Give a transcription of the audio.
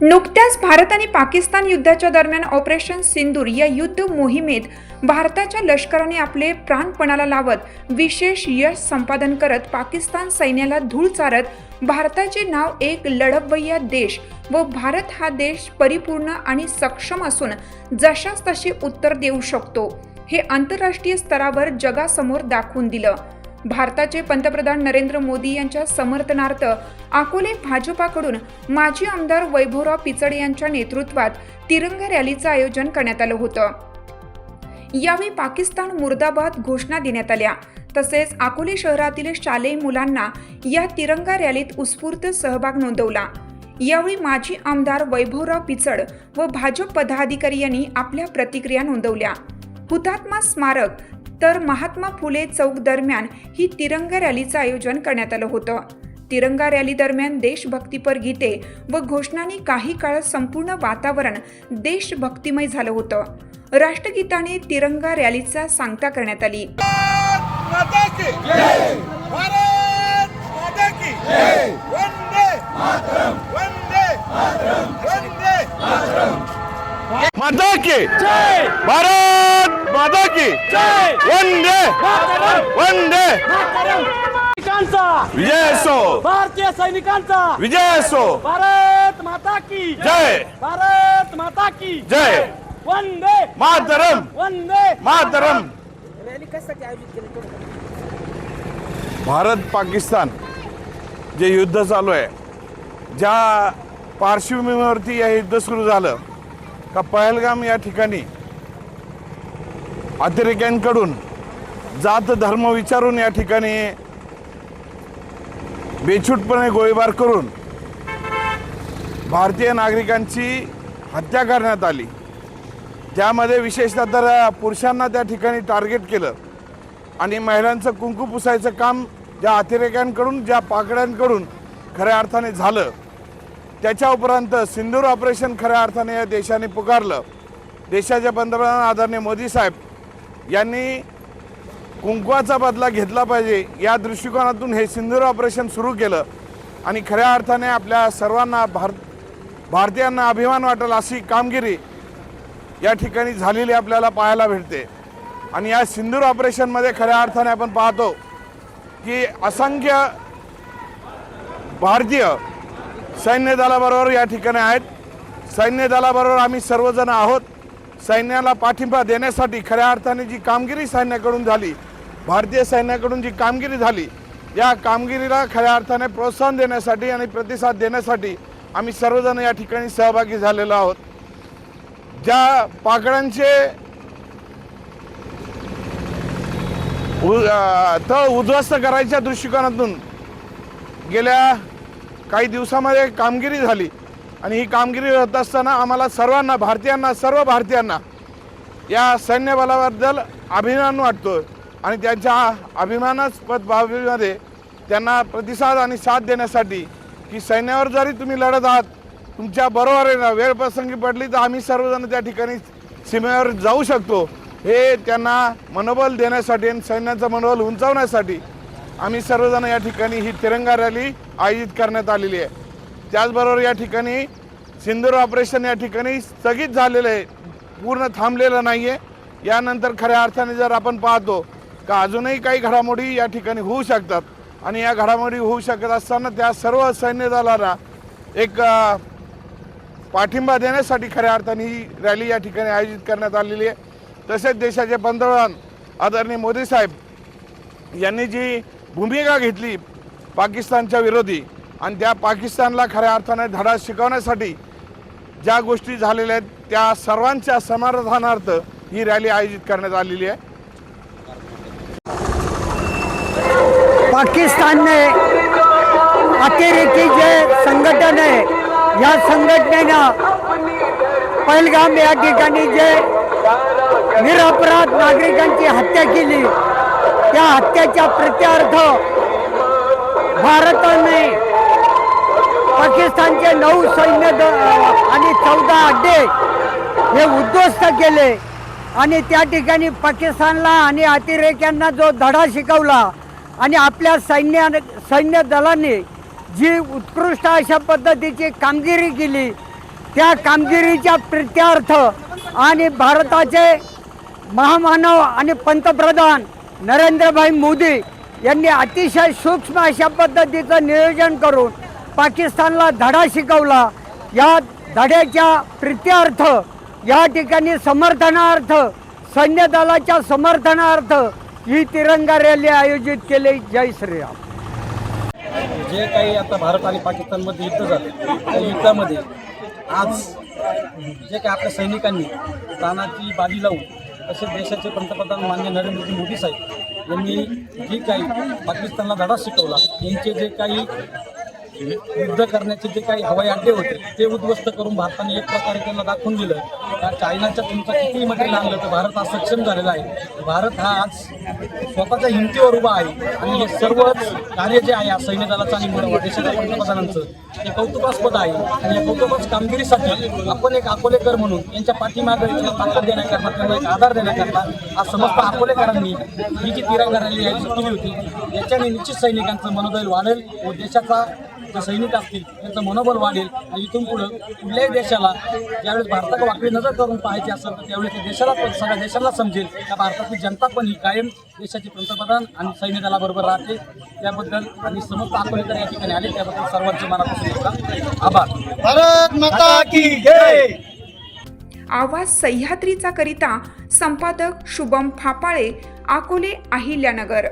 नुकत्याच भारत आणि पाकिस्तान युद्धाच्या दरम्यान ऑपरेशन सिंदूर या युद्ध मोहिमेत भारताच्या लष्कराने आपले प्राणपणाला लावत विशेष यश संपादन करत पाकिस्तान सैन्याला धूळ चारत भारताचे नाव एक लढवय्या देश व भारत हा देश परिपूर्ण आणि सक्षम असून जशास तशी उत्तर देऊ शकतो. हे आंतरराष्ट्रीय स्तरावर जगासमोर दाखवून दिलं. भारताचे पंतप्रधान नरेंद्र मोदी यांच्या समर्थनार्थ अकोले भाजपाकडून माजी आमदार वैभवराव पिचड यांच्या नेतृत्वात तिरंगा रॅलीचं आयोजन करण्यात आलं होतं. यावेळी पाकिस्तान मुर्दाबाद घोषणा देण्यात आल्या. तसेच अकोले शहरातील शालेय मुलांना या तिरंगा रॅलीत उत्स्फूर्त सहभाग नोंदवला. यावेळी माजी आमदार वैभवराव पिचड व भाजप पदाधिकारी यांनी आपल्या प्रतिक्रिया नोंदवल्या. हुतात्मा स्मारक तर महात्मा फुले चौक दरम्यान ही तिरंगा रॅलीचं आयोजन करण्यात आलं होतं. तिरंगा रॅली दरम्यान देशभक्तीपर गीते व घोषणांनी काही काळ संपूर्ण वातावरण देशभक्तिमय झालं होतं. राष्ट्रगीताने तिरंगा रॅलीचा सांगता करण्यात आली. माता की जय! भारत! माता की। वंदे। वंदे। विजय असो। भारतीय सैनिकांचा। विजय असो। भारत माता की। जय। भारत माता की। जय। वंदे। मातरम। वंदे। मातरम। भारत पाकिस्तान जे युद्ध चालू आहे ज्या पार्श्वभूमीवरती हे युद्ध सुरू झालं का पहलगाम या ठिकाणी अतिरेक्यांकडून जात धर्म विचारून या ठिकाणी बेछूटपणे गोळीबार करून भारतीय नागरिकांची हत्या करण्यात आली. त्यामध्ये विशेषतः तर पुरुषांना त्या ठिकाणी टार्गेट केलं आणि महिलांचं कुंकू पुसायचं काम ज्या अतिरेक्यांकडून ज्या पाकड्यांकडून खऱ्या अर्थाने झालं त्याच्या उपरांत सिंदूर ऑपरेशन खऱ्या अर्थाने या देशाने पुकारलं. देशाचे पंतप्रधान आदरणीय मोदी साहेब यांनी कुंकवाचा बदला घेतला पाहिजे. या दृष्टिकोनातून हे सिंधूर ऑपरेशन सुरू केलं. आणि खऱ्या अर्थाने आपल्या सर्वांना भारत भारतीयांना अभिमान वाटेल अशी कामगिरी या ठिकाणी झालेली आपल्याला पाहायला भेटते. आणि या सिंधूर ऑपरेशनमध्ये खऱ्या अर्थाने आपण पाहतो की असंख्य भारतीय सैन्य दलाबरोबर या ठिकाणी आहेत. सैन्य दलाबरोबर आम्ही सर्वजण आहोत. सैन्याला पाठिंबा देण्यासाठी खऱ्या अर्थाने जी कामगिरी सैन्याकडून झाली भारतीय सैन्याकडून जी कामगिरी झाली या कामगिरीला खऱ्या अर्थाने प्रोत्साहन देण्यासाठी आणि प्रतिसाद देण्यासाठी आम्ही सर्वजण या ठिकाणी सहभागी झालेलो आहोत. ज्या पाकड्यांचे उ- तळ उद्ध्वस्त करायच्या दृष्टिकोनातून गेल्या काही दिवसामध्ये कामगिरी झाली. आणि ही कामगिरी होत असताना आम्हाला सर्वांना भारतीयांना सर्व भारतीयांना या सैन्यबलाबद्दल अभिमान वाटतो आणि त्यांच्या अभिमानास्पद बाबीमध्ये त्यांना प्रतिसाद आणि साथ देण्यासाठी की सैन्यावर जरी तुम्ही लढत आहात तुमच्या बरोबर आहे ना वेळप्रसंगी पडली तर आम्ही सर्वजण त्या ठिकाणी सीमेवर जाऊ शकतो. हे त्यांना मनोबल देण्यासाठी आणि सैन्याचं मनोबल उंचावण्यासाठी आम्ही सर्वजण या ठिकाणी ही तिरंगा रॅली आयोजित करण्यात आलेली आहे. त्याचबरोबर या ठिकाणी सिंदूर ऑपरेशन या ठिकाणी स्थगित झालेलं आहे. पूर्ण थांबलेलं नाही आहे यानंतर खऱ्या अर्थाने जर आपण पाहतो का अजूनही काही घडामोडी या ठिकाणी होऊ शकतात. आणि या घडामोडी होऊ शकत असताना त्या सर्व सैन्य दलाला एक पाठिंबा देण्यासाठी खऱ्या अर्थाने ही रॅली या ठिकाणी आयोजित करण्यात आलेली आहे. तसेच देशाचे पंतप्रधान आदरणीय मोदी साहेब यांनी जी भूमिका घेतली पाकिस्तानच्या विरोधी आणि त्या पाकिस्तानला खऱ्या अर्थाने धडा शिकवण्यासाठी ज्या गोष्टी झालेल्या आहेत त्या सर्वांच्या समाधानार्थ ही रॅली आयोजित करण्यात आलेली आहे. पाकिस्तानने अतिरेकी जे संघटन आहे या संघटनेनं पहलगाम या ठिकाणी जे निरपराध नागरिकांची हत्या केली त्या हत्याच्या प्रत्यार्थ भारताने पाकिस्तानचे नऊ सैन्य द आणि चौदा अड्डे हे उद्ध्वस्त केले. आणि त्या ठिकाणी पाकिस्तानला आणि अतिरेक्यांना जो धडा शिकवला आणि आपल्या सैन्या सैन्य दलाने जी उत्कृष्ट अशा पद्धतीची कामगिरी केली त्या कामगिरीच्या प्रित्यार्थ आणि भारताचे महामानव आणि पंतप्रधान नरेंद्रभाई मोदी यांनी अतिशय सूक्ष्म अशा पद्धतीचं नियोजन करून पाकिस्तानला धडा शिकवला. या धड्याच्या प्रित्यार्थ या ठिकाणी समर्थनार्थ सैन्य दलाच्या समर्थनार्थ ही तिरंगा रॅली आयोजित केली. जय श्रीराम. जे काही आता भारत आणि पाकिस्तानमध्ये युद्ध झालं त्या युद्धामध्ये आज जे काही आपल्या सैनिकांनी प्राणाची बाजी लावून तसेच देशाचे पंतप्रधान मान्य नरेंद्रजी मोदी साहेब यांनी जी काही पाकिस्तानला धडा शिकवला यांचे जे काही युद्ध करण्याचे जे काही हवाई अड्डे होते ते उद्ध्वस्त करून भारताने एक प्रकारे त्यांना दाखवून दिलं. का चायनाच्या तुमचा कितीही मध्ये आणलं तर भारत हा सक्षम झालेला आहे. भारत हा आज स्वतःच्या हिमतीवर उभा आहे. आणि हे सर्वच कार्य जे आहे या सैन्य दलाचं आणि मुलं देशाच्या पंतप्रधानांचं हे कौतुकास्पद आहे. आणि या कौतुकास कामगिरीसाठी आपण एक अकोलेकर म्हणून यांच्या पाठीमागे ताकद देण्याकरता त्यांना एक आधार देण्याकरता आज समस्त अकोलेकरांनी ही जी तिरंगा रॅली आयोजित केली होती याच्याने निश्चित सैनिकांचं मनोदय वाढेल व देशाचा जे सैनिक असतील त्यांचं मनोबल वाढेल आणि इथून पुढं कुठल्याही देशाला ज्यावेळेस भारताकडे वाकडी नजर करून पाहायची असेल तर त्यावेळेस ते देशाला पण सगळ्या देशाला समजेल. का भारताची जनता पण ही कायम देशाचे पंतप्रधान आणि सैन्य दलाबरोबर राहते. त्याबद्दल आणि समस्त अकोलेकर या ठिकाणी आले त्याबद्दल सर्वांचे मनापासून आभार. भारत माता की जय! आवाज सह्याद्रीचा करिता संपादक शुभम फापाळे अकोले अहिल्यानगर.